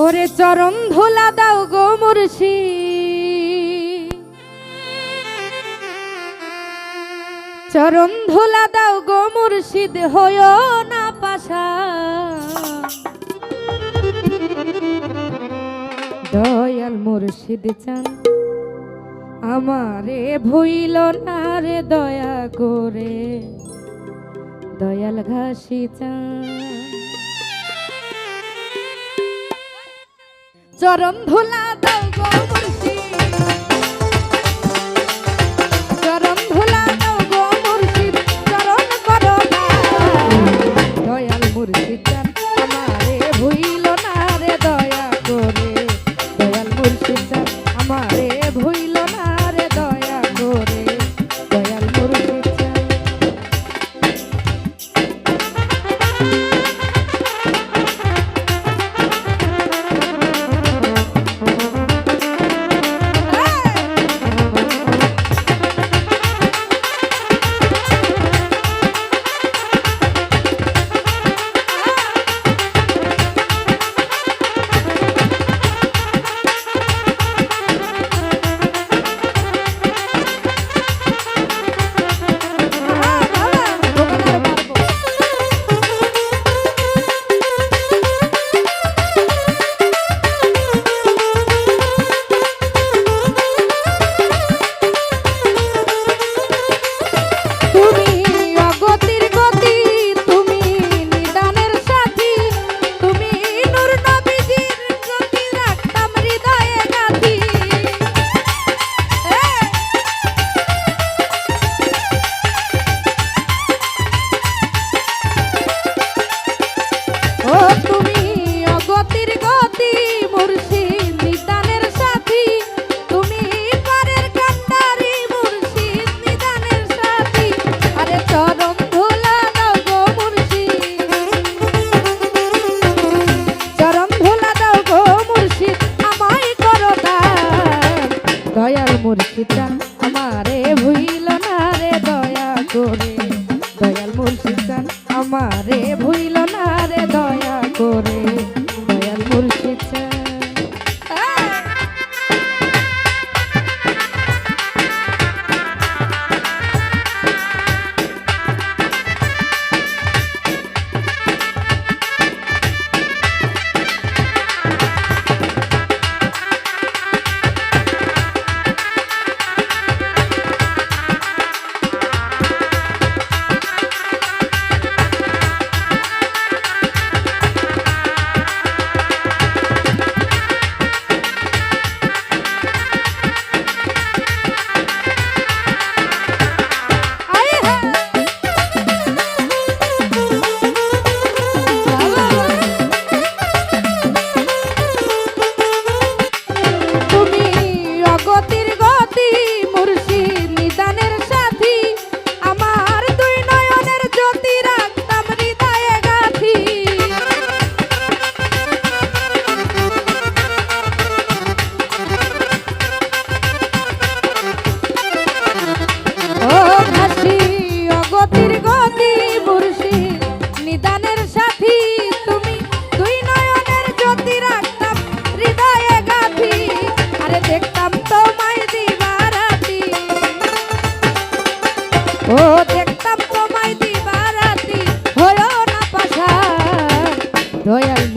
ওরে চরণ ধুলা দাও গো মুর্শি। চরণ ধুলা দাও গো মুর্শিদ হয় না পাশা। দয়াল মুর্শিদ চান, আমারে ভুইল না রে দয়া করে। দয়াল ঘাসি চান। চরণ ধুলা দাও গো। রে ভুইল না রে দয়া করে।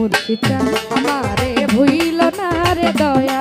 মুর্শিদা আমারে ভুইল না রে দয়া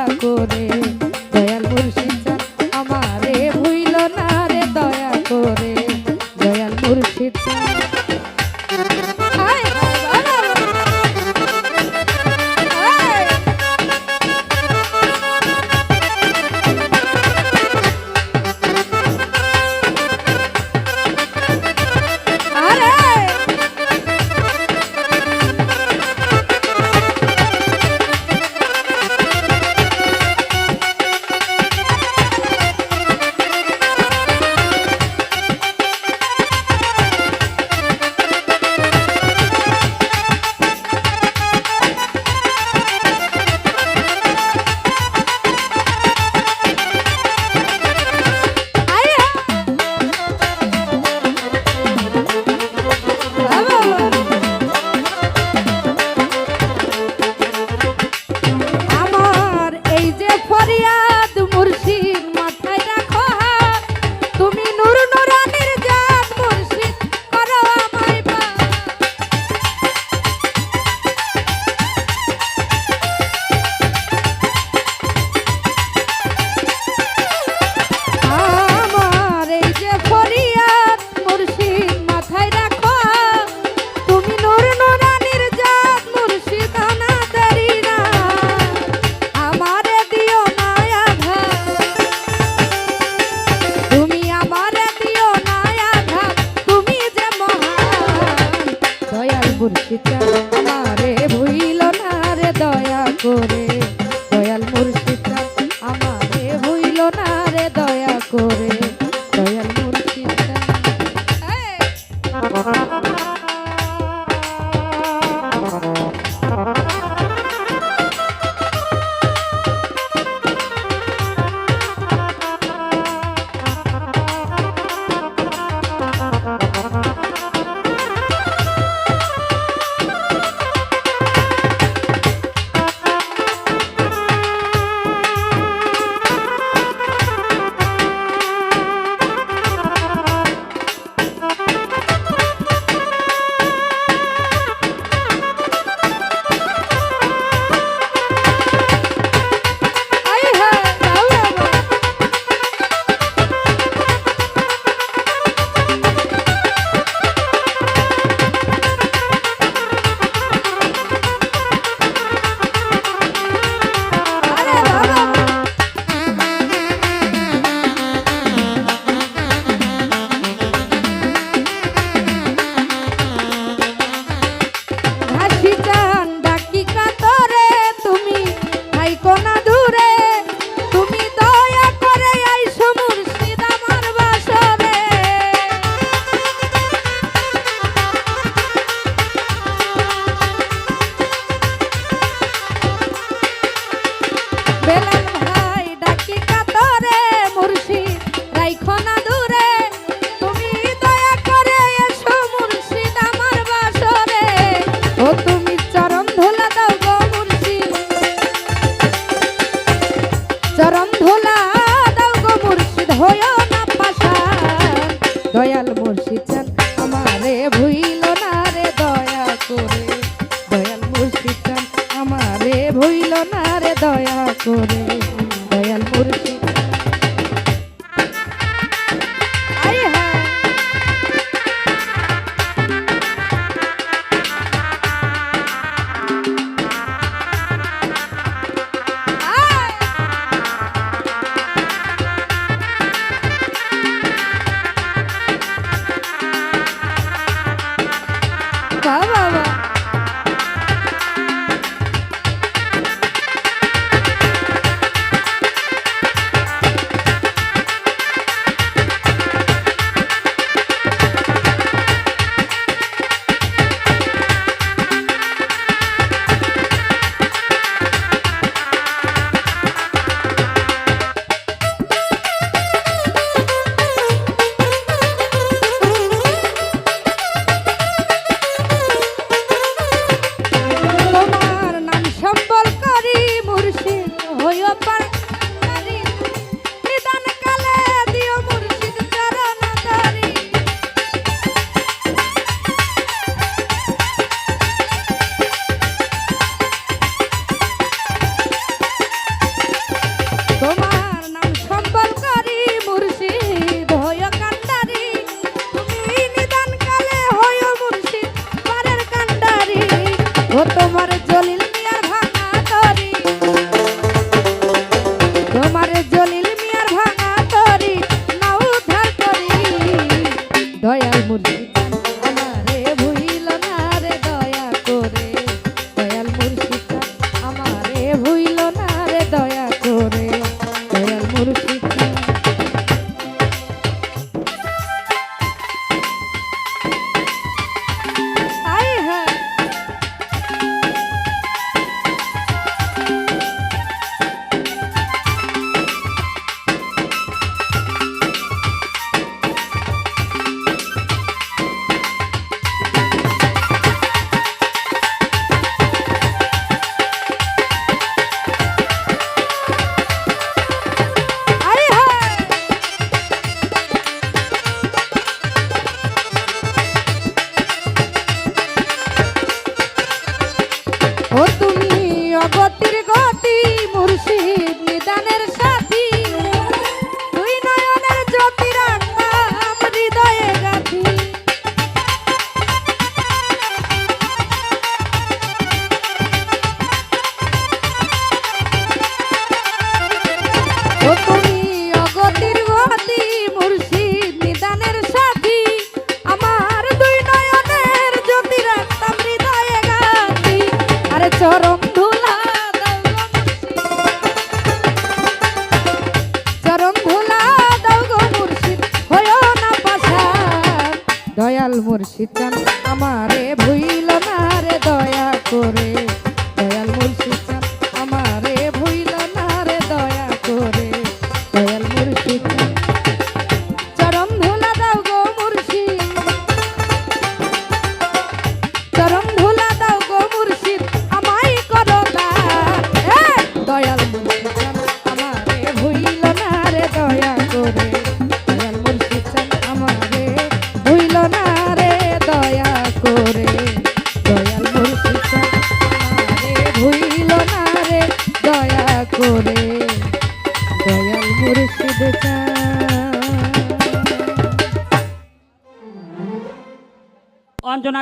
দয়াল মুর্শিদ চান আমারে ভুইল না রে দয়া করে। দয়াল মুর্শিদ চান আমারে ভুইল না রে দয়া করে।